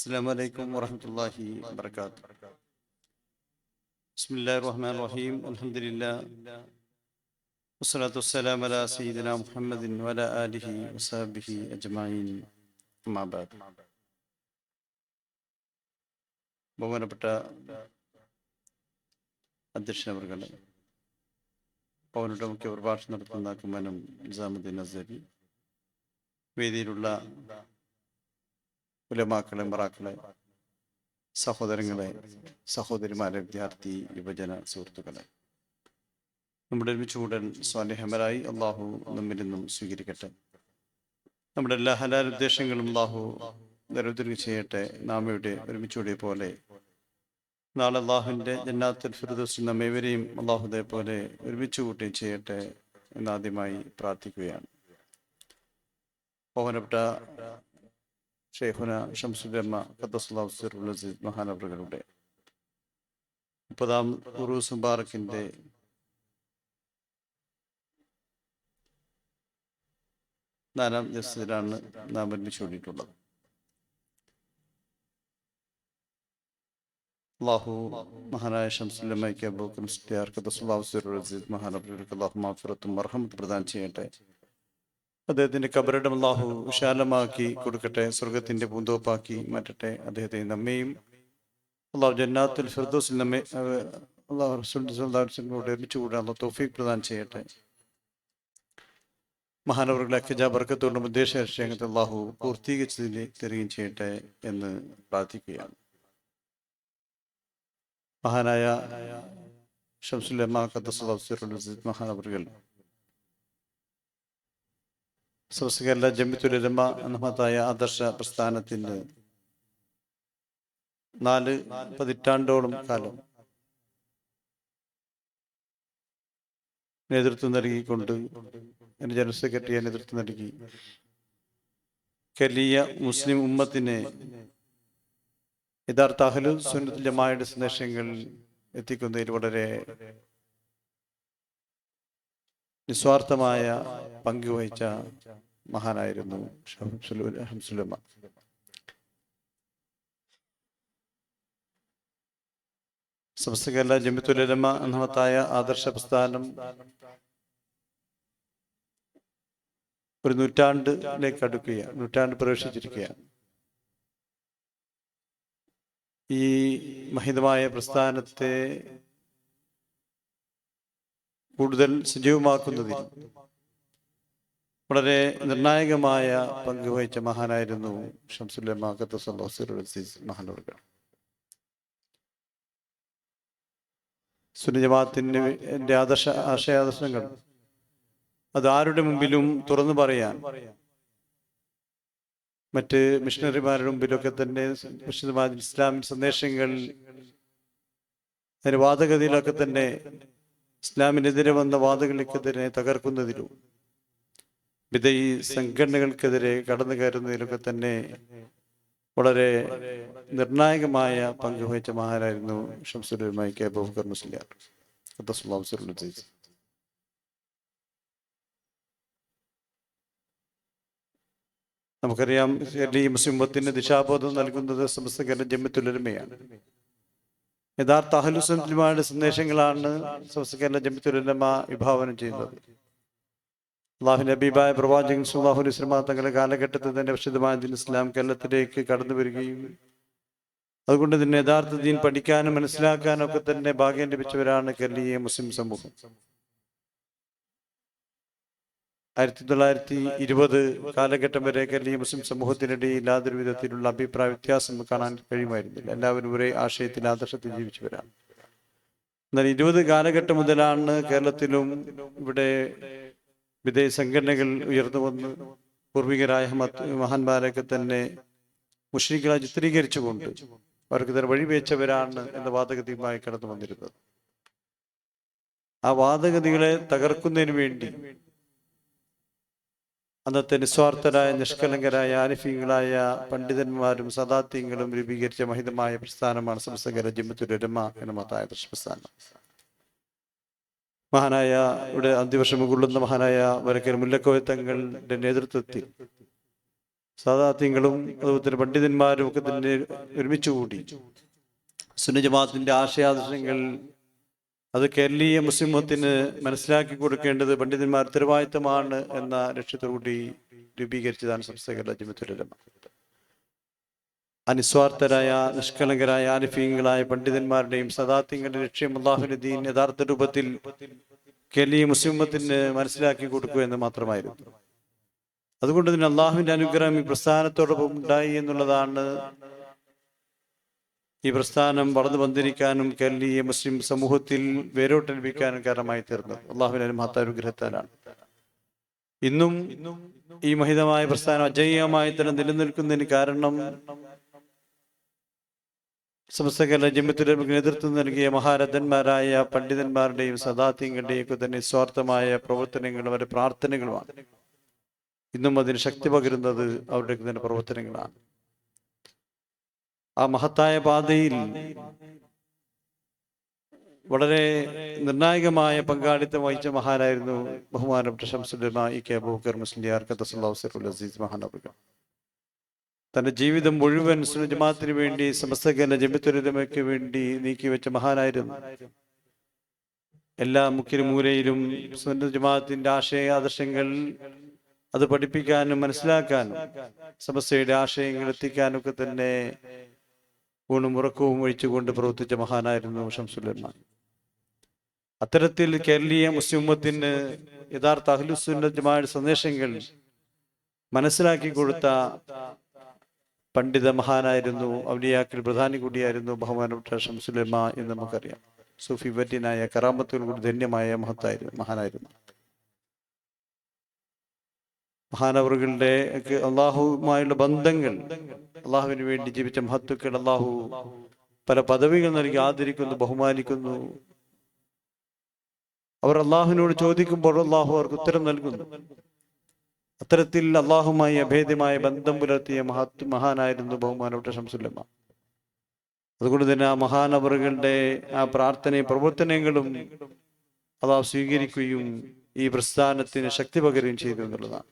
السلام عليكم ورحمة الله وبركاته بسم الله الرحمن الرحيم الحمد لله والصلاة والسلام على سيدنا محمد وعلى آله وصحبه أجمعين أما بعد ബഹുമാനപ്പെട്ട അധ്യക്ഷനവർകളെ പൗരന്റെ മുഖ്യ പ്രഭാഷണം നടത്തുന്ന കുമ്മനം നിസാമുദ്ദീൻ അസരി വേദിയിലുള്ള ഉലമാക്കളെ മറാക്കളെ സഹോദരങ്ങളെ സഹോദരിമാരെ വിദ്യാർത്ഥി യുവജന സുഹൃത്തുക്കളെ. നമ്മുടെ ഒരുമിച്ച് കൂടൻ സ്വാനിഹമരായി അള്ളാഹു നമ്മിൽ നിന്നും സ്വീകരിക്കട്ടെ. നമ്മുടെ എല്ലാ ഹലാൽ ഉദ്ദേശങ്ങളും അള്ളാഹു നിരവധി ചെയ്യട്ടെ. നാം ഇവിടെ ഒരുമിച്ചുകൂടിയ പോലെ നാളെ അള്ളാഹുവിന്റെ ജന്നാത്തുൽ ഫിറുദോസ് നമ്മേവരെയും അള്ളാഹുദെ പോലെ ഒരുമിച്ച് കൂട്ടുകയും ചെയ്യട്ടെ എന്നാദ്യമായി പ്രാർത്ഥിക്കുകയാണ്. ബഹുമാനപ്പെട്ട ഷെയ്ഖുന ഷംസുലമ്മ ഖദ്ദസുല്ലാസ് മഹാനവറുകളുടെ മുപ്പതാം ഉറൂസ് മുബാറക്കിന്റെ നാലാം ദിവസത്തിലാണ് നാം ഒരുമിച്ച് കൂടിയിട്ടുള്ളത് അള്ളാഹു മഹാനായ ഷംസുല്ലമ്മയ്ക്ക് അബൂക്കർ മുസ്ലിയാർ ഖദ്ദസുല്ലാസ് മഹാനവറുകൾക്ക് അള്ളാഹു മാഫിറത്തും മർഹമത്ത് പ്രദാനം ചെയ്യട്ടെ. അദ്ദേഹത്തിന്റെ കബറിടം അള്ളാഹു വിശാലമാക്കി കൊടുക്കട്ടെ സ്വർഗത്തിന്റെ പൂന്തോപ്പാക്കി മാറ്റട്ടെ. അദ്ദേഹത്തെ നമ്മയും അള്ളാഹു ജന്നാത്തുൽ ഫിർദോസിൽ നമ്മെ അള്ളാഹു റസൂലിനോട് ഒരുമിച്ച് കൂടാൻ തോഫീഖ് പ്രദാനം ചെയ്യട്ടെ. മഹാനവറുകളെ അഖജ ബർക്കത്തോടും ഉദ്ദേശ ലക്ഷ്യങ്ങൾ അള്ളാഹു പൂർത്തീകരിച്ചതിന് തരികയും ചെയ്യട്ടെ എന്ന് പ്രാർത്ഥിക്കുകയാണ്. മഹാനായ ഷംസുല്ലമ്മ ഖദ്ദസുൽ മഹാനവറുകൾ സമസ്തകല്ല ജമ്മിത്തുലമ എന്ന മഹത്തായ ആദർശ പ്രസ്ഥാനത്തിന്റെ നാല് പതിറ്റാണ്ടോളം കാലം നേതൃത്വം നൽകിക്കൊണ്ട് എന്റെ ജനറൽ സെക്രട്ടറിയെ നേതൃത്വം നൽകി. കലിയ മുസ്ലിം ഉമ്മത്തിനെ യഥാർത്ഥ അഹലു സുന്നത്തുൽ ജമാഅയുടെ സന്ദേശങ്ങൾ എത്തിക്കുന്നതിൽ വളരെ നിസ്വാർത്ഥമായ പങ്കുവഹിച്ച മഹാനായിരുന്നു ഷംസുലു- സമസ്ത കേരള ജമിത്തുലമ എന്ന മഹത്തായ ആദർശ പ്രസ്ഥാനം ഒരു നൂറ്റാണ്ടിലേക്ക് അടുക്കുകയാണ് നൂറ്റാണ്ട് പ്രവേശിച്ചിരിക്കുകയാണ്. ഈ മഹിതമായ പ്രസ്ഥാനത്തെ കൂടുതൽ സജീവമാക്കുന്നതിൽ വളരെ നിർണായകമായ പങ്ക് വഹിച്ച മഹാനായിരുന്നു ഷംസുല്ലമ്മ ഖത്തസുൽ മഹാനവർകൾ സുനിജമാത്തിന്റെ എന്റെ ആദർശ ആശയാദർശങ്ങൾ അത് ആരുടെ മുമ്പിലും തുറന്നു പറയാൻ മറ്റ് മിഷണറിമാരുടെ മുമ്പിലൊക്കെ തന്നെ ഇസ്ലാമിൻ സന്ദേശങ്ങൾ അതിന് വാദഗതിയിലൊക്കെ തന്നെ ഇസ്ലാമിനെതിരെ വന്ന വാദങ്ങൾക്കെതിരെ തകർക്കുന്നതിലും വിധയി സംഘടനകൾക്കെതിരെ കടന്നു കയറുന്നതിലൊക്കെ തന്നെ വളരെ നിർണായകമായ പങ്ക് വഹിച്ച മഹാനായിരുന്നു ഷംസുലുമായി കെ അബൂബക്കർ മുസ്ലിയാർ. നമുക്കറിയാം ഈ മുസ്ലിമത്തിന് ദിശാബോധം നൽകുന്നത് സംസ്ഥാന ജമ്മിത്തുലമയാണ് യഥാർത്ഥ അഹലുസന്മാരുടെ സന്ദേശങ്ങളാണ് കേരള ജമ്മിത്തുലമ വിഭാവനം ചെയ്യുന്നത്. അള്ളാഹു നബീബായ പ്രവാചകൻ സുല്ലാഹു അലൈസ്ലമ തങ്ങളുടെ കാലഘട്ടത്തിൽ തന്നെ വിശുദ്ധമായ ദീൻ ഇസ്ലാം കേരളത്തിലേക്ക് കടന്നു വരികയും അതുകൊണ്ട് തന്നെ യഥാർത്ഥ ദീൻ പഠിക്കാനും മനസ്സിലാക്കാനും ഒക്കെ തന്നെ ഭാഗ്യം ലഭിച്ചവരാണ് കേരളീയ മുസ്ലിം സമൂഹം. ആയിരത്തി തൊള്ളായിരത്തി ഇരുപത് കാലഘട്ടം വരെ കേരളീയ മുസ്ലിം സമൂഹത്തിനിടയിൽ യാതൊരു വിധത്തിലുള്ള അഭിപ്രായ വ്യത്യാസം കാണാൻ കഴിയുമായിരുന്നില്ല. എല്ലാവരും ഒരേ ആശയത്തിൽ ആദർശത്തിൽ ജീവിച്ചവരാണ്. എന്നാൽ ഇരുപത് കാലഘട്ടം മുതലാണ് കേരളത്തിലും ഇവിടെ വിദേശ സംഘടനകൾ ഉയർന്നു വന്ന് പൂർവികരായ മഹാന്മാരൊക്കെ തന്നെ മുഷ്രിഖുകളെ ചിത്രീകരിച്ചുകൊണ്ട് അവർക്ക് തന്നെ വഴിവെച്ചവരാണ് എന്ന വാദഗതിയുമായി കടന്നു വന്നിരുന്നത് ആ വാദഗതികളെ തകർക്കുന്നതിന് വേണ്ടി അന്നത്തെ നിസ്വാർത്ഥരായ നിഷ്കളങ്കരായ ആരിഫീങ്ങളായ പണ്ഡിതന്മാരും സദാത്യങ്ങളും രൂപീകരിച്ച മഹിതമായ പ്രസ്ഥാനമാണ് സംസ്ഥകര ജിമ്മത്തുരമ എന്ന മതായ പ്രസ്ഥാനം മഹാനായ ഇവിടെ അന്തിവർഷം കൊള്ളുന്ന മഹാനായ വരക്കൽ മുല്ലക്കോയത്തങ്ങളുടെ നേതൃത്വത്തിൽ സദാത്യങ്ങളും അതുപോലെ തന്നെ പണ്ഡിതന്മാരും ഒക്കെ തന്നെ ഒരുമിച്ചുകൂടി കൂടി ആശയാദർശങ്ങൾ അത് കേരളീയ മുസ്ലിമത്തിന് മനസ്സിലാക്കി കൊടുക്കേണ്ടത് പണ്ഡിതന്മാർ ഉത്തരവാദിത്തമാണ് എന്ന ലക്ഷ്യത്തോടുകൂടി രൂപീകരിച്ചതാണ് സംസ്ഥാന ജമിത്തുലമ അനിസ്വാർത്ഥരായ നിഷ്കളങ്കരായ ആരിഫീങ്ങളായ പണ്ഡിതന്മാരുടെയും സദാത്തിങ്ങളുടെ ലക്ഷ്യം അള്ളാഹുവിന്റെ ദീൻ യഥാർത്ഥ രൂപത്തിൽ കേരളീയ മുസ്ലിമത്തിന് മനസ്സിലാക്കി കൊടുക്കുക എന്ന് മാത്രമായിരുന്നു. അതുകൊണ്ട് തന്നെ അള്ളാഹുവിന്റെ അനുഗ്രഹം ഈ പ്രസ്ഥാനത്തോടൊപ്പം ഉണ്ടായി എന്നുള്ളതാണ് ഈ പ്രസ്ഥാനം വളർന്നു വന്നിരിക്കാനും കേരളീയ മുസ്ലിം സമൂഹത്തിൽ വേരോട്ട് ലഭിക്കാനും കാരണമായി തീർന്നത് അള്ളാഹുവിന്റെ മഹത്താനുഗ്രഹത്താലാണ് ഇന്നും ഈ മഹിതമായ പ്രസ്ഥാനം അജയ്യമായി തന്നെ നിലനിൽക്കുന്നതിന് കാരണം സമസ്ത കേരള നേതൃത്വം നൽകിയ മഹാരഥന്മാരായ പണ്ഡിതന്മാരുടെയും സദാത്യങ്ങളുടെയും ഒക്കെ തന്നെ സ്വാർത്ഥമായ പ്രവർത്തനങ്ങളും അവരുടെ പ്രാർത്ഥനകളുമാണ്. ഇന്നും അതിന് ശക്തി പകരുന്നത് അവരുടെ തന്നെ പ്രവർത്തനങ്ങളാണ്. ആ മഹത്തായ പാതയിൽ വളരെ നിർണായകമായ പങ്കാളിത്തം വഹിച്ച മഹാനായിരുന്നു ബഹുമാനപ്പെട്ട ഷംസുലമ കെ അബൂക്കർ മുസ്ലിയാർ അസീസ് തന്റെ ജീവിതം മുഴുവൻ സുനജമാത്തിന് വേണ്ടി സമസ്ത കേരള ജമിത്തുരമയ്ക്ക് വേണ്ടി നീക്കി വെച്ച മഹാനായിരുന്നു. എല്ലാ മുക്കിലും മൂലയിലും സുന്നജമാത്തിന്റെ ആശയ ആദർശങ്ങൾ അത് പഠിപ്പിക്കാനും മനസ്സിലാക്കാനും സമസ്തയുടെ ആശയങ്ങൾ എത്തിക്കാനൊക്കെ തന്നെ ഊണും ഉറക്കവും ഒഴിച്ചുകൊണ്ട് പ്രവർത്തിച്ച മഹാനായിരുന്നു ഷംസുലർമാൻ അത്തരത്തിൽ കേരളീയ മുസ്ലിമത്തിന് യഥാർത്ഥ അഹ്ലുസുന്നതമായ സന്ദേശങ്ങൾ മനസ്സിലാക്കി കൊടുത്ത പണ്ഡിത മഹാനായിരുന്നു ഔലിയാക്കിൽ പ്രധാനി കൂടിയായിരുന്നു ബഹുമാനപ്പെട്ട ഷംസുലമ എന്ന് നമുക്കറിയാം. സൂഫി വര്യനായ കറാമത്തുകൾ കൂടി ധന്യമായ മഹത്തായിരുന്നു മഹാനായിരുന്നു. മഹാനവറുകളുടെ അള്ളാഹുവുമായുള്ള ബന്ധങ്ങൾ അള്ളാഹുവിന് വേണ്ടി ജീവിച്ച മഹത്വക്കൾ അള്ളാഹു പല പദവികൾ നൽകി ആദരിക്കുന്നു ബഹുമാനിക്കുന്നു. അവർ അള്ളാഹുവിനോട് ചോദിക്കുമ്പോൾ അള്ളാഹു അവർക്ക് ഉത്തരം നൽകുന്നു. അത്തരത്തിൽ അള്ളാഹുമായി അഭേദ്യമായ ബന്ധം പുലർത്തിയ മഹത് മഹാനായിരുന്നു ബഹുമാനപ്പെട്ട ശംസുല്ലമ്മ അതുകൊണ്ട് തന്നെ ആ മഹാനവറുകളുടെ ആ പ്രാർത്ഥനയും പ്രവർത്തനങ്ങളും അള്ളാഹു സ്വീകരിക്കുകയും ഈ പ്രസ്ഥാനത്തിന് ശക്തി പകരുകയും ചെയ്തു എന്നുള്ളതാണ്.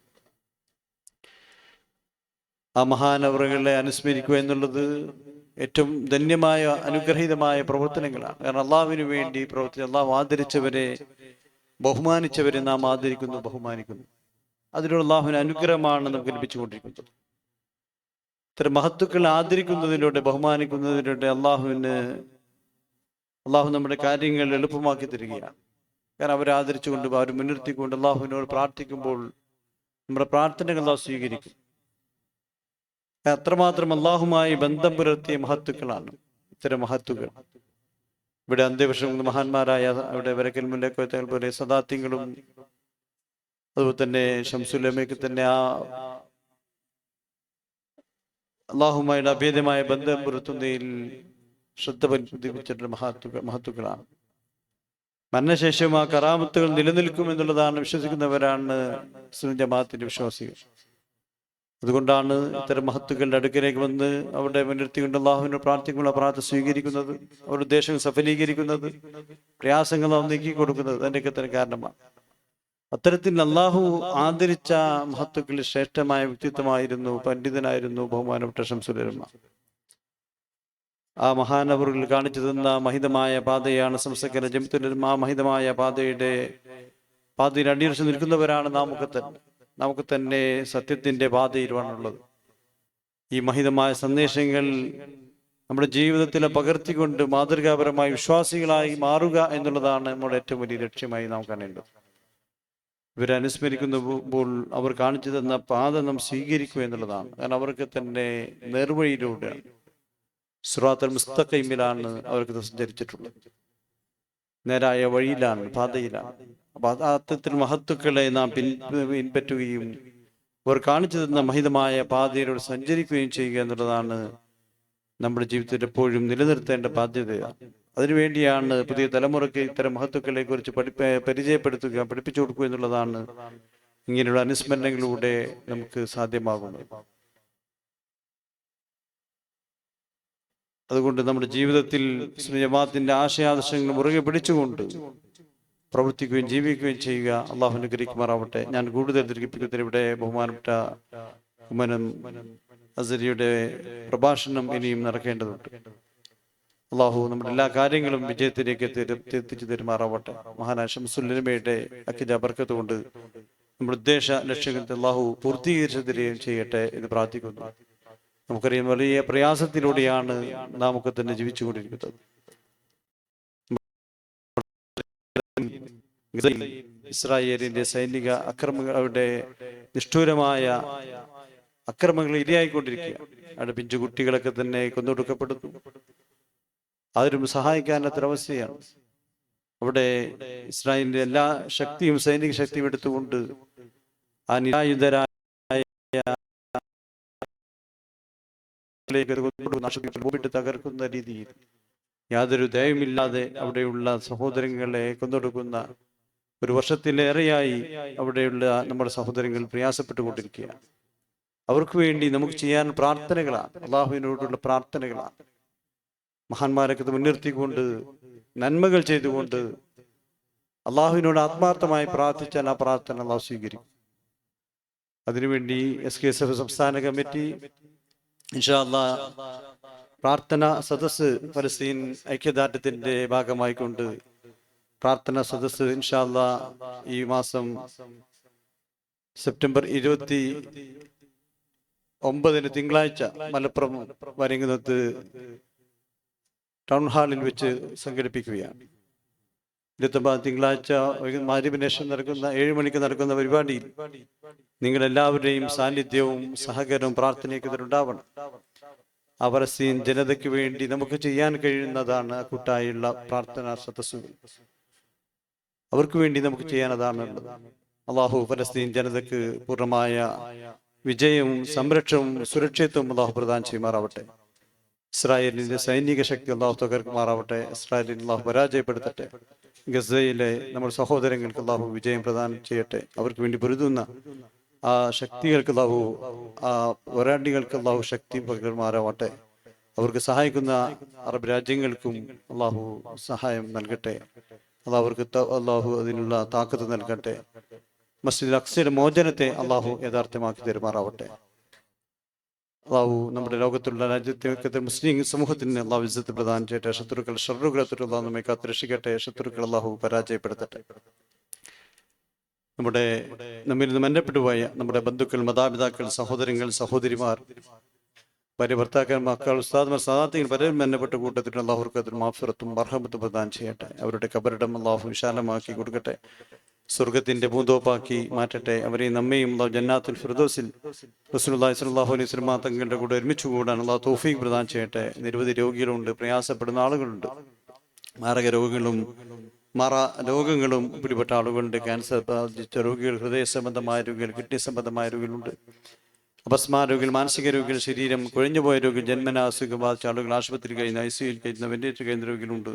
ആ മഹാനവറുകളെ അനുസ്മരിക്കുക എന്നുള്ളത് ഏറ്റവും ധന്യമായ അനുഗ്രഹീതമായ പ്രവർത്തനങ്ങളാണ്. കാരണം അള്ളാഹുവിന് വേണ്ടി പ്രവർത്തിച്ച അള്ളാഹു ആദരിച്ചവരെ ബഹുമാനിച്ചവരെ നാം ആദരിക്കുന്നു ബഹുമാനിക്കുന്നു. അതിലൂടെ അള്ളാഹുവിന് അനുഗ്രഹമാണ് നമുക്ക് ലഭിച്ചുകൊണ്ടിരിക്കുന്നത്. ഇത്തരം മഹത്വക്കളെ ആദരിക്കുന്നതിലൂടെ ബഹുമാനിക്കുന്നതിലൂടെ അള്ളാഹുവിന് അള്ളാഹു നമ്മുടെ കാര്യങ്ങൾ എളുപ്പമാക്കി തരികയാണ്. കാരണം അവരെ ആദരിച്ചുകൊണ്ട് അവർ മുൻനിർത്തിക്കൊണ്ട് അള്ളാഹുവിനോട് പ്രാർത്ഥിക്കുമ്പോൾ നമ്മുടെ പ്രാർത്ഥനകൾ അള്ളാഹു സ്വീകരിക്കും. അത്രമാത്രം അള്ളാഹുമായി ബന്ധം പുലർത്തിയ മഹത്തുക്കളാണ്. ഇത്തരം മഹത്തുക്കൾ. ഇവിടെ അന്ത്യവർഷം മഹാന്മാരായ അവിടെ വരക്കൽ മുല്ലക്കോത്തങ്ങൾ പോലെ സദാത്യങ്ങളും അതുപോലെ തന്നെ ഷംസുലമയ്ക്ക് തന്നെ ആ അള്ളാഹുമായുടെ അഭേദമായ ബന്ധം പുലർത്തുന്നതിൽ ശ്രദ്ധ പരിശോധിപ്പിച്ചിട്ടുള്ള മഹത്വ മഹത്തുക്കളാണ്. മരണശേഷം ആ കറാമത്തുകൾ നിലനിൽക്കും എന്നുള്ളതാണ് വിശ്വസിക്കുന്നവരാണ് ജമാഅത്തിന്റെ വിശ്വാസികൾ. അതുകൊണ്ടാണ് ഇത്തരം മഹത്തുക്കളുടെ അടുക്കലേക്ക് വന്ന് അവരുടെ മുൻനിർത്തിക്കൊണ്ട് അള്ളാഹുവിനെ പ്രാർത്ഥിക്കുമ്പോൾ പ്രാർത്ഥന സ്വീകരിക്കുന്നത് അവരുടെ ഉദ്ദേശങ്ങൾ സഫലീകരിക്കുന്നത് പ്രയാസങ്ങൾ നാം നീക്കി കൊടുക്കുന്നത് അതിന്റെയൊക്കെ തന്നെ കാരണമാണ്. അത്തരത്തിൽ അള്ളാഹു ആദരിച്ച മഹത്തുക്കളിൽ ശ്രേഷ്ഠമായ വ്യക്തിത്വമായിരുന്നു പണ്ഡിതനായിരുന്നു ബഹുമാനപ്പെട്ട ഷംസുലരമ്മ ആ മഹാനവറുകൾ കാണിച്ചു തന്ന മഹിതമായ പാതയാണ് സംസക്കര ജമിത്തുലരും ആ മഹിതമായ പാതയുടെ പാതയിൽ അടിയറച്ച് നിൽക്കുന്നവരാണ് നാമൊക്കെ നമുക്ക് തന്നെ സത്യത്തിന്റെ പാതയിലുമാണുള്ളത് ഈ മഹിതമായ സന്ദേശങ്ങൾ നമ്മുടെ ജീവിതത്തിൽ പകർത്തിക്കൊണ്ട് മാതൃകാപരമായി വിശ്വാസികളായി മാറുക എന്നുള്ളതാണ് നമ്മുടെ ഏറ്റവും വലിയ ലക്ഷ്യമായി നാം കാണേണ്ടത്. ഇവരെ അനുസ്മരിക്കുമ്പോൾ അവർ കാണിച്ചു തന്ന പാത നാം സ്വീകരിക്കുക എന്നുള്ളതാണ്. കാരണം അവർക്ക് തന്നെ നേർവഴിയിലൂടെയാണ് സുറാത്തൽ മുസ്തഖൈമിലാണ് അവർക്ക് സഞ്ചരിച്ചിട്ടുള്ളത് നേരായ വഴിയിലാണ് പാതയിലാണ്. അപ്പൊ അത് അത്തരത്തിൽ മഹത്തുക്കളെ നാം പിൻ പിൻപറ്റുകയും അവർ കാണിച്ചു തന്ന മഹിതമായ പാതയിലൂടെ സഞ്ചരിക്കുകയും ചെയ്യുക എന്നുള്ളതാണ് നമ്മുടെ ജീവിതത്തിൽ എപ്പോഴും നിലനിർത്തേണ്ട ബാധ്യത. അതിനുവേണ്ടിയാണ് പുതിയ തലമുറയ്ക്ക് ഇത്തരം മഹത്വക്കളെ കുറിച്ച് പഠി പരിചയപ്പെടുത്തുക പഠിപ്പിച്ചു കൊടുക്കുക എന്നുള്ളതാണ് ഇങ്ങനെയുള്ള അനുസ്മരണങ്ങളിലൂടെ നമുക്ക് സാധ്യമാകുന്നത്. അതുകൊണ്ട് നമ്മുടെ ജീവിതത്തിൽ ജമാഅത്തിന്റെ ആശയാദർശങ്ങൾ മുറുകെ പിടിച്ചുകൊണ്ട് പ്രവർത്തിക്കുകയും ജീവിക്കുകയും ചെയ്യുക. അള്ളാഹു അനുഗ്രഹിക്കുമാറാവട്ടെ. ഞാൻ കൂടുതൽ ദീർഘിപ്പിക്കുന്നതിന് ഇവിടെ ബഹുമാനപ്പെട്ട കുമ്മനം അസരിയുടെ പ്രഭാഷണം ഇനിയും നടക്കേണ്ടതുണ്ട്. അള്ളാഹു നമ്മുടെ എല്ലാ കാര്യങ്ങളും വിജയത്തിലേക്ക് എത്തി- എത്തിച്ചു തരുമാറാവട്ടെ. മഹാനായ ഷംസുല്ലിമയുടെ അക്കിജ ബർക്കത്ത് കൊണ്ട് നമ്മുടെ ഉദ്ദേശ ലക്ഷ്യങ്ങൾ അള്ളാഹു പൂർത്തീകരിച്ചു തരികയും ചെയ്യട്ടെ എന്ന് പ്രാർത്ഥിക്കുന്നു. നമുക്കറിയാം വലിയ പ്രയാസത്തിലൂടെയാണ് നാം ഒക്കെ തന്നെ ജീവിച്ചുകൊണ്ടിരിക്കുന്നത്. ഇസ്രായേലിന്റെ സൈനിക അക്രമങ്ങളുടെ നിഷ്ഠൂരമായ അക്രമങ്ങൾ ഇരയായിക്കൊണ്ടിരിക്കുക. അവിടെ പിഞ്ചു കുട്ടികളൊക്കെ തന്നെ കൊന്നൊടുക്കപ്പെടുന്നു. അതിനും സഹായിക്കാനത്തൊരവസ്ഥയാണ് അവിടെ ഇസ്രായേലിന്റെ എല്ലാ ശക്തിയും സൈനിക ശക്തിയും എടുത്തുകൊണ്ട് ആ നിരായുധരായ ഭൂമിട്ട് തകർക്കുന്ന രീതിയിൽ യാതൊരു ദയവുമില്ലാതെ അവിടെയുള്ള സഹോദരങ്ങളെ കൊന്നൊടുക്കുന്ന ഒരു വർഷത്തിലേറെയായി അവിടെയുള്ള നമ്മുടെ സഹോദരങ്ങൾ പ്രയാസപ്പെട്ടുകൊണ്ടിരിക്കുകയാണ്. അവർക്ക് വേണ്ടി നമുക്ക് ചെയ്യാൻ പ്രാർത്ഥനകളാണ്. അള്ളാഹുവിനോടുള്ള പ്രാർത്ഥനകളാണ്. മഹാന്മാരൊക്കെ മുൻനിർത്തിക്കൊണ്ട് നന്മകൾ ചെയ്തുകൊണ്ട് അള്ളാഹുവിനോട് ആത്മാർത്ഥമായി പ്രാർത്ഥിച്ചാൽ ആ പ്രാർത്ഥന അള്ളാഹു സ്വീകരിക്കും. അതിനുവേണ്ടി എസ് കെ എസ് എഫ് സംസ്ഥാന കമ്മിറ്റി ഇൻഷാ അള്ളാ പ്രാർത്ഥന സദസ് ഫലസ്തീൻ ഐക്യദാർഢ്യത്തിന്റെ ഭാഗമായി കൊണ്ട് പ്രാർത്ഥന സദസ് ഇൻഷാല്ല ഈ മാസം സെപ്റ്റംബർ ഇരുപത്തി ഒമ്പതിന് തിങ്കളാഴ്ച മലപ്പുറം വരങ്ങുന്നത് ടൗൺ ഹാളിൽ വെച്ച് സംഘടിപ്പിക്കുകയാണ്. ഇരുപത്തൊമ്പതാം തിങ്കളാഴ്ച മാധ്യമനേഷൻ നടക്കുന്ന ഏഴ് മണിക്ക് നടക്കുന്ന പരിപാടിയിൽ നിങ്ങളെല്ലാവരുടെയും സാന്നിധ്യവും സഹകരണവും പ്രാർത്ഥനയൊക്കെ ഇതിലുണ്ടാവണം അവരസീൻ ജനതയ്ക്ക് വേണ്ടി നമുക്ക് ചെയ്യാൻ കഴിയുന്നതാണ് കൂട്ടായുള്ള പ്രാർത്ഥനാ സദസ്സുകൾ. അവർക്ക് വേണ്ടി നമുക്ക് ചെയ്യാനതാണുള്ളത് അള്ളാഹു ഫലസ്തീൻ ജനതയ്ക്ക് പൂർണമായ വിജയവും സംരക്ഷണവും സുരക്ഷിതവും അള്ളാഹു പ്രദാനം ചെയ്യുമാറാവട്ടെ. ഇസ്രായേലിന്റെ സൈനിക ശക്തി അള്ളാഹു തകർക്കുമാറാവട്ടെ. ഇസ്രായേലിനെ അള്ളാഹു പരാജയപ്പെടുത്തട്ടെ. ഗസയിലെ നമ്മുടെ സഹോദരങ്ങൾക്ക് അള്ളാഹു വിജയം പ്രദാനം ചെയ്യട്ടെ. അവർക്ക് വേണ്ടി പൊരുതുന്ന ആ ശക്തികൾക്ക് അള്ളാഹു ആ വരാണ്ടികൾക്ക് അള്ളാഹു ശക്തി പകർമാറാവട്ടെ അവർക്ക് സഹായിക്കുന്ന അറബ് രാജ്യങ്ങൾക്കും അള്ളാഹു സഹായം നൽകട്ടെ. അള്ളാഹു അവർക്ക് അള്ളാഹു അതിനുള്ള താക്കത്ത് നൽകട്ടെ. മസ്ജിദ് അക്സയുടെ മോചനത്തെ അള്ളാഹു യഥാർത്ഥമാക്കി തരുമാറാവട്ടെ. അള്ളാഹു നമ്മുടെ ലോകത്തുള്ള രാജ്യത്തെ മുസ്ലിം സമൂഹത്തിന് അള്ളാഹു ഇജ്ജത്ത് പ്രദാനം ചെയ്യട്ടെ. ശത്രുക്കൾ ഷർറുകളെ തൊട്ട് അള്ളാഹു നമ്മെ കാത്ത് രക്ഷിക്കട്ടെ. ശത്രുക്കൾ അള്ളാഹു പരാജയപ്പെടുത്തട്ടെ. നമ്മുടെ നമ്മിൽ നിന്ന് മന്നപ്പെടുവായ നമ്മുടെ ബന്ധുക്കൾ മാതാപിതാക്കൾ സഹോദരങ്ങൾ സഹോദരിമാർ ഭാര്യ ഭർത്താക്കന്മാർ മക്കൾ ഉസ്താദ്മാർ സാധാർത്ഥികൾ പലരും മന്നപ്പെട്ട കൂട്ടത്തിൽ അള്ളാഹുർക്ക് അതിന് മാഫിറത്തും മർഹമത്തും പ്രദാനം ചെയ്യട്ടെ. അവരുടെ കബറിടം അള്ളാഹു വിശാലമാക്കി കൊടുക്കട്ടെ. സ്വർഗത്തിന്റെ പൂന്തോപ്പാക്കി മാറ്റട്ടെ. അവരെ നമ്മയും ജന്നാത്തുൽ ഫിർദോസിൽ റസൂലുള്ളാഹി സ്വല്ലല്ലാഹു അലൈഹി വസല്ലം തങ്ങളുടെ കൂടെ ഒരുമിച്ച് കൂടാൻ അള്ളാഹു തൗഫീഖ് പ്രദാനം ചെയ്യട്ടെ. നിരവധി രോഗികളുണ്ട് പ്രയാസപ്പെടുന്ന ആളുകളുണ്ട്. മാരക രോഗങ്ങളും മറ രോഗങ്ങളും പിടിപെട്ട ആളുകളുണ്ട്. ക്യാൻസർ ബാധിച്ച രോഗികൾ ഹൃദയ സംബന്ധമായ രോഗികൾ കിഡ്നി സംബന്ധമായ രോഗികളുണ്ട്. അപസ്മാര രോഗികൾ മാനസിക രോഗികൾ ശരീരം കുഴഞ്ഞുപോയ രോഗികൾ ജന്മന അസുഖം ബാധിച്ച ആളുകൾ ആശുപത്രി കഴിയുന്ന ഐ സിയിൽ കഴിയുന്ന വെന്റിലേറ്റർ കഴിയുന്ന രോഗികളുണ്ട്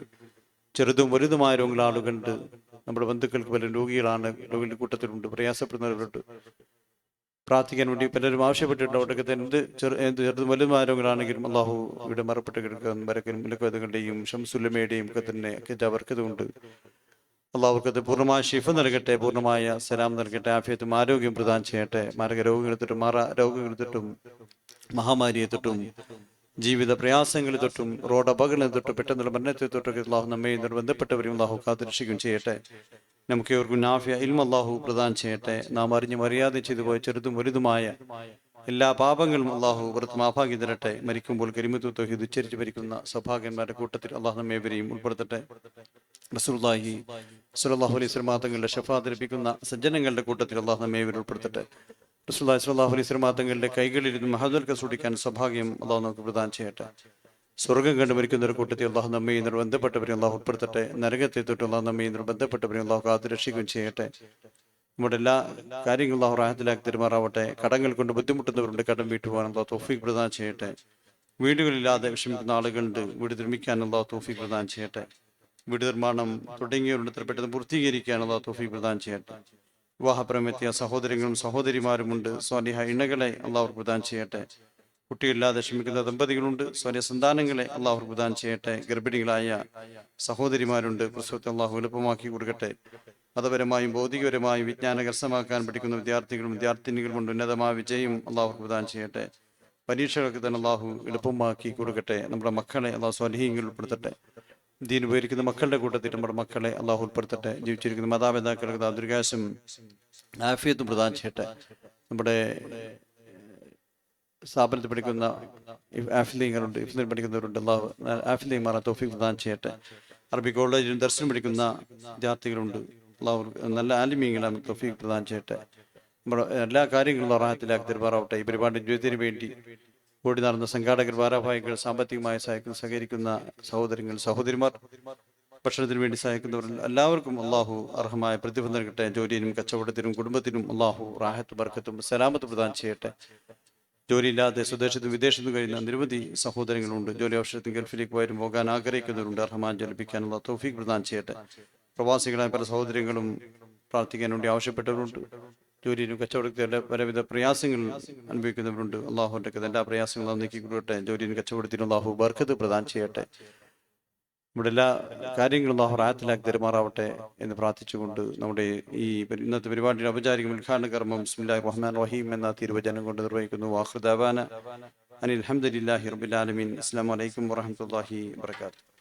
ചെറുതും വലുതുമായ രോഗങ്ങൾ ആളുകളുണ്ട്. നമ്മുടെ ബന്ധുക്കൾക്ക് പല രോഗികളാണ് രോഗികളുടെ കൂട്ടത്തിലുണ്ട് പ്രയാസപ്പെടുന്നവരുണ്ട്. പ്രാർത്ഥിക്കാൻ വേണ്ടി പലരും ആവശ്യപ്പെട്ടിട്ടുണ്ട്. അവിടെയൊക്കെ എന്ത് ചെറു എന്ത് ചെറുതും വലുതുമായ ആരോഗ്യങ്ങളാണെങ്കിലും അള്ളാഹു ഇവിടെ മറപ്പെട്ട് കിടക്കുന്ന വരക്കനും മുലക്കഥകളുടെയും ഷംസുല്ലമയുടെയും ഒക്കെ തന്നെ ഒക്കെ അവർക്കതുകൊണ്ട് അള്ളാഹുക്കത് പൂർണമായ ഷിഫ നൽകട്ടെ പൂർണമായ സലാം നൽകട്ടെ ആഫിയത്തും ആരോഗ്യം പ്രദാനം ചെയ്യട്ടെ. മാരക രോഗങ്ങളെ തൊട്ടും മാറ രോഗങ്ങളെ തൊട്ടും മഹാമാരിയെ തൊട്ടും ജീവിത പ്രയാസങ്ങളിൽ തൊട്ടും റോഡ് അപകടങ്ങളിൽ തൊട്ടും പെട്ടെന്നുള്ള മരണത്തെ തൊട്ടൊക്കെ അള്ളാഹു നമ്മെ നിർബന്ധപ്പെട്ടവരും അള്ളാഹു കാത്തുരക്ഷിക്കുകയും ചെയ്യട്ടെ. നമുക്ക് ഇവർക്കും നാഫിയ ഇൽമ അള്ളാഹു പ്രദാനം ചെയ്യട്ടെ. നാം അറിഞ്ഞ് മര്യാദ ചെയ്തു പോയ ചെറുതും വലുതുമായ എല്ലാ പാപങ്ങളും അള്ളാഹു പുറത്ത് മാഭാഗ്യം തരട്ടെ. മരിക്കുമ്പോൾ കരിമത്തു ഉച്ചരിച്ച് ഭരിക്കുന്ന സൗഭാഗ്യന്മാരുടെ കൂട്ടത്തിൽ അള്ളാഹു നമ്മേവരെയും ഉൾപ്പെടുത്തട്ടെ. റസൂലുള്ളാഹി സ്വല്ലല്ലാഹു അലൈഹി വസല്ലം തങ്ങളുടെ തിരിപ്പിക്കുന്ന ലഭിക്കുന്ന സജ്ജനങ്ങളുടെ കൂട്ടത്തിൽ അള്ളാഹു നമ്മേവരെ ഉൾപ്പെടുത്തട്ടെ. റസൂലുള്ളാഹി സ്വല്ലല്ലാഹു അലൈഹി വസല്ലം തങ്ങളുടെ കൈകളിലിരുന്ന് മഹദൽക്ക് സൂക്ഷിക്കാൻ സൗഭാഗ്യം അള്ളാഹു നമുക്ക് പ്രദാനം ചെയ്യട്ടെ. സ്വർഗം കണ്ടു ഒരു കൂട്ടത്തിൽ അള്ളാഹു നമ്മെ ഇന്നർ ബന്ധപ്പെട്ടവരെ അള്ളാഹു ഉൾപ്പെടുത്തട്ടെ. നരകത്തെ തൊട്ട് അള്ളാഹു നമ്മെ ഇന്നർ ബന്ധപ്പെട്ടവരെ അള്ളാഹു കാത്തു രക്ഷിക്കുകയും ചെയ്യട്ടെ. നമ്മുടെ എല്ലാ കാര്യങ്ങളും അള്ളാഹു റാഹത്തിലാക്കി തെരുമാറാവട്ടെ. കടങ്ങൾ കൊണ്ട് ബുദ്ധിമുട്ടുന്നവരുണ്ട്. കടം വീട്ടുപോകാൻ അള്ളാഹു തോഫീഖ് പ്രദാനം ചെയ്യട്ടെ. വീടുകളില്ലാതെ വിഷമിക്കുന്ന ആളുകളുണ്ട്. വീട് നിർമ്മിക്കാൻ അള്ളാഹു തോഫീഖ് പ്രദാനം ചെയ്യട്ടെ. വീട് നിർമ്മാണം തുടങ്ങിയവരുടെ പെട്ടെന്ന് പൂർത്തീകരിക്കാൻ അള്ളാഹു തോഫീഖ് പ്രദാനം ചെയ്യട്ടെ. വിവാഹപ്രമെത്തിയ സഹോദരങ്ങളും സഹോദരിമാരുമുണ്ട്. സ്വാലിഹ ഇണകളെ അള്ളാഹു പ്രദാൻ ചെയ്യട്ടെ. കുട്ടികളില്ലാതെ ക്ഷമിക്കുന്ന ദമ്പതികളുണ്ട്. സ്വര്യ സന്താനങ്ങളെ അള്ളാഹു പ്രദാൻ ചെയ്യട്ടെ. ഗർഭിണികളായ സഹോദരിമാരുണ്ട്. പ്രസവത്തെ അള്ളാഹു എളുപ്പമാക്കി കൊടുക്കട്ടെ. മതപരമായും ഭൗതികപരമായും വിജ്ഞാന കരസ്ഥമാക്കാൻ പഠിക്കുന്ന വിദ്യാർത്ഥികളും വിദ്യാർത്ഥിനികളും കൊണ്ട് ഉന്നതമായ വിജയം അള്ളാഹു പ്രദാനം ചെയ്യട്ടെ. പരീക്ഷകൾക്ക് തന്നെ അള്ളാഹു എളുപ്പമാക്കി കൊടുക്കട്ടെ. നമ്മുടെ മക്കളെ അള്ളാഹു സ്വലഹീങ്ങൾ ഉൾപ്പെടുത്തട്ടെ. ദീൻ ഉപയോഗിക്കുന്ന മക്കളുടെ കൂട്ടത്തിൽ നമ്മുടെ മക്കളെ അള്ളാഹു ഉൾപ്പെടുത്തട്ടെ. ജീവിച്ചിരിക്കുന്ന മാതാപിതാക്കൾക്ക് ദീർഘാശം ആഫിയത്തും പ്രദാൻ ചെയ്യട്ടെ. നമ്മുടെ സ്ഥാപനത്തിൽ പഠിക്കുന്ന ആഫിലിങ്ങളുണ്ട് ഇഫ്ലിൽ പഠിക്കുന്നവരുണ്ട്. അള്ളാഹു ആഫിലിമാരെ തോഫിക് പ്രദാനം ചെയ്യട്ടെ. അറബി കോളേജിലും ദർശനം പഠിക്കുന്ന വിദ്യാർത്ഥികളുണ്ട്. അള്ളാഹു നല്ല ആലിമീങ്ങളെ തോഫിക് പ്രദാനം ചെയ്യട്ടെ. നമ്മുടെ എല്ലാ കാര്യങ്ങളും അറാഹത്തിലാക്കി തരുമാറാവട്ടെ. ഈ പരിപാടി ജീവിതത്തിന് വേണ്ടി ഓടി നടന്ന സംഘാടകർ ഭാരവാഹികൾ സാമ്പത്തികമായി സഹായിക്കുന്ന സഹകരിക്കുന്ന സഹോദരങ്ങൾ സഹോദരിമാർ ഭക്ഷണത്തിന് വേണ്ടി സഹായിക്കുന്നവർ എല്ലാവർക്കും അള്ളാഹു അർഹമായ പ്രതിഫലം നൽകട്ടെ. ജോലിയിലും കച്ചവടത്തിനും കുടുംബത്തിനും അള്ളാഹു റാഹത്ത് ബർക്കത്തും സലാമത്ത് പ്രദാനം ചെയ്യട്ടെ. ജോലിയില്ലാതെ സ്വദേശത്തും വിദേശത്തും കഴിയുന്ന നിരവധി സഹോദരങ്ങളുണ്ട്. ജോലി അവസരത്തിൽ ഗൾഫിലേക്ക് വരും പോകാൻ ആഗ്രഹിക്കുന്നവരുണ്ട്. അർഹമാൻ ജലിപ്പിക്കാനുള്ള തോഫീക്ക് പ്രദാനം ചെയ്യട്ടെ. പ്രവാസികളായ പല സഹോദരങ്ങളും പ്രാർത്ഥിക്കാൻ വേണ്ടി ആവശ്യപ്പെട്ടവരുണ്ട്. ജോലിയിലും കച്ചവടത്തിന്റെ പലവിധ പ്രയാസങ്ങൾ അനുഭവിക്കുന്നവരുണ്ട്. അള്ളാഹുവിന്റെ എല്ലാ പ്രയാസങ്ങളും നീക്കി കൊടുക്കട്ടെ. ജോലിയിലും കച്ചവടത്തിനും അള്ളാഹു ബർക്കത്ത് പ്രദാനം ചെയ്യട്ടെ. നമ്മുടെ എല്ലാ കാര്യങ്ങളും അള്ളാഹു റായത്തിലാക്കി തെരുമാറാവട്ടെ എന്ന് പ്രാർത്ഥിച്ചുകൊണ്ട് നമ്മുടെ ഈ ഇന്നത്തെ പരിപാടിയുടെ ഔപചാരിക ഉദ്ഘാടന കർമ്മം ബിസ്മില്ലാഹി റഹ്മാൻ റഹീം എന്ന തിരുവചനം കൊണ്ട് നിർവഹിക്കുന്നു വാഹൃദാന അനിൽ അഹമ്മദില്ലാഹി റബുലാലമീൻ അസ്സാം വലൈക്കും വാഹമത്തല്ലാഹി വാത്തു